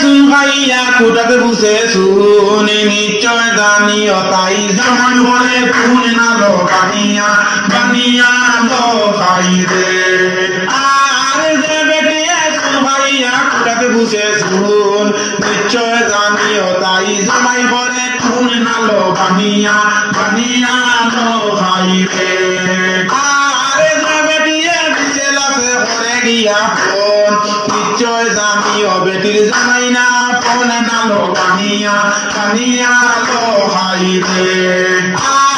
সুনখাইয়া কুটাতে বুঝে শুনে, নিশ্চয় জানিও তাই জামাই বলে কোন নালো বানিয়া বানিয়া লো খাইরে আর যে বেটিয়ে সুনখাইয়া কুটাতে বুঝে শুন, নিশ্চয় জানিও তাই জামাই বলে কোন নালো বানিয়া বানিয়া লো খাইরে আর যে বেটিয়ে বিচেল আছে ঘরে গিয়া ফোন নিশ্চয় জানিও বেটির জানাই না পনে নালো বানিয়া বানিয়া লো খাইরে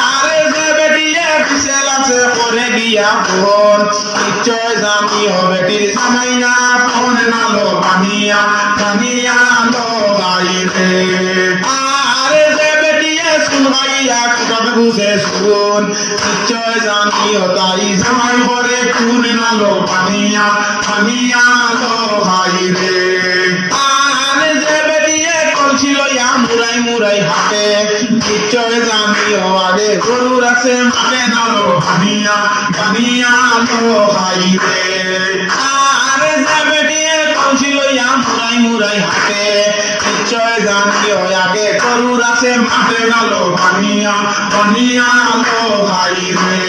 আরে যে বেটিয়ে বিচেল আছে পরে গিয়া ভোর, নিশ্চয় জানিও বেটির জানাই না, ফোন নালো বানিয়া বানিয়া লো খাইরে কত বুঝে শুন নিশ্চয় জানিও তাই জামাই পরে কোন নালো পানিয়া পানিয়া লো ভাই রে আরে যে বেটিয়ে করছিল ইয়া মুরাই মুরাই হাতে, নিশ্চয় জানিও আগে গরুর আছে মাঠে নালো পানিয়া পানিয়া লো ভাই রে আরে যে বেটিয়ে করছিল ইয়া মুরাই মুরাই হাতে, নিশ্চয় জানিও আগে গরুর আছে মাঠে নালো পানিয়া পানিয়া লো ভাই রে।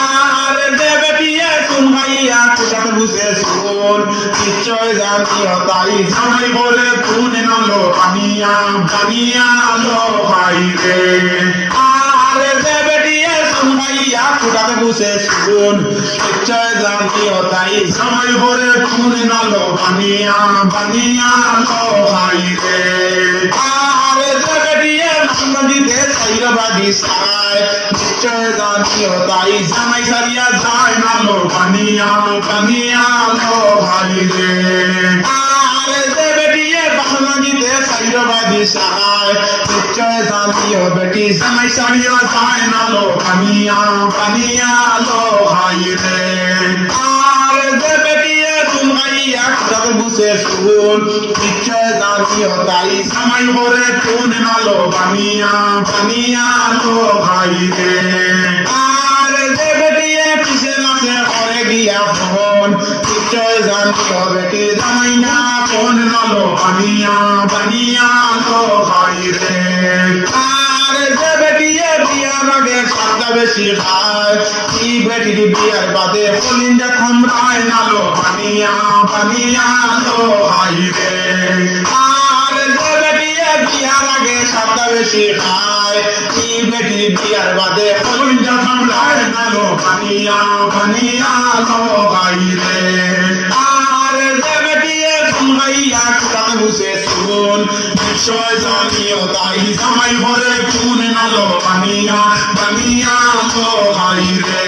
আরে যে বেটিয়ে কোন ভাইয়া কোথাতে বুঝে শুন। নিশ্চয় জানিও তাই জামাই বলে কোন নালো পানিয়া পানিয়া লো ভাই রে। আরে যে বেটিয়ে কোন ভাইয়া কোথাতে বুঝে শুন। নিশ্চয় জানিও তাই জামাই বলে কোন নালো পানিয়া পানিয়া লো ভাই রে। আরে বাড়ি সাই নিশ্চয় জানিও তাই জামাই সারিয়া যায় নালো পানিয়া পানিয়া লো ভাই রে আরে যে বেটিয়ে বাসনাজিতে সাইরা বাড়ি সাই নিশ্চয় জানিও বেটি জামাই সারিয়া যায় নালো পানিয়া পানিয়া লো ভাই রে কথা বুঝে শুন নিশ্চয় জানিও তাই জামাই ভরে কোন নালো পানিয়া পানিয়া লো ভাই রে আরে যে বেটিয়ে পিছে নাচে ঘরে গিয়া ফোন নিশ্চয় জানিও বেটি জামাই না কোন নালো পানিয়া পানিয়া লো ভাই রে আরে বিয়ার আগে সাতটা বেশি খায় কি বেটির বিয়ার বাদে কলিঞ্জা থামরায় নালো পানিয়া পানিয়া লো ভাই রে আরে যে বেটিয়ে বিয়ার আগে বসে শুন নিশ্চয় জানিও তাই জামাই ভরে কোন নালো পানিয়া পানিয়া লো ভাই রে।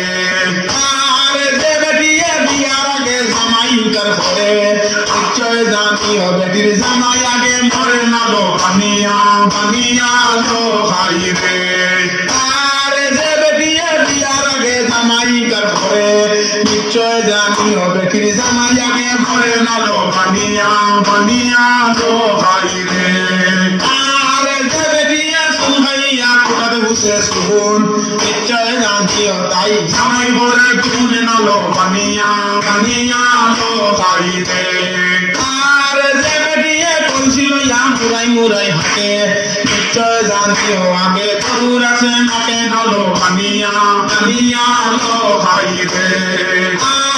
নিশ্চয় নিশ্চয় জানিও বেটির জামাই আগে মরে নালো পানিয়া পানিয়া লো ভাই রে আরে যে বেটিয়ে সুনহাইয়া কোটাতে বসে শুন নিশ্চয় জানিও তাই জামাই ভরে কোন নালো পানিয়া পানিয়া লো ভাই রে আরে যে বেটিয়ে কলছিল ইয়া মুরাই মুরাই হাতে নিশ্চয় জানিও আগে গরুর আছে নাকে নালো পানিয়া পানিয়া লো ভাই রে আরে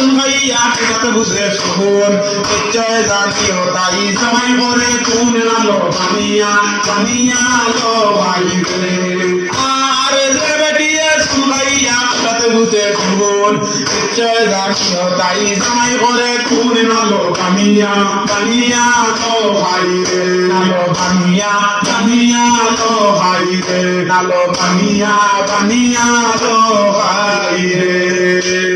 বেটিয়ে সুনহাইয়া কোটাতে বসে শুন নিশ্চয় জানিও তাই জামাই ভরে কোন নালো পানিয়া পানিয়া লো ভাই রে আরে যে বেটিয়ে সুনহাইয়া কোটাতে বসে শুন নিশ্চয় জানিও তাই জামাই ভরে কোন নালো পানিয়া পানিয়া লো ভাই রে নালো পানিয়া পানিয়া লো ভাই রে নালো পানিয়া পানিয়া লো ভাই রে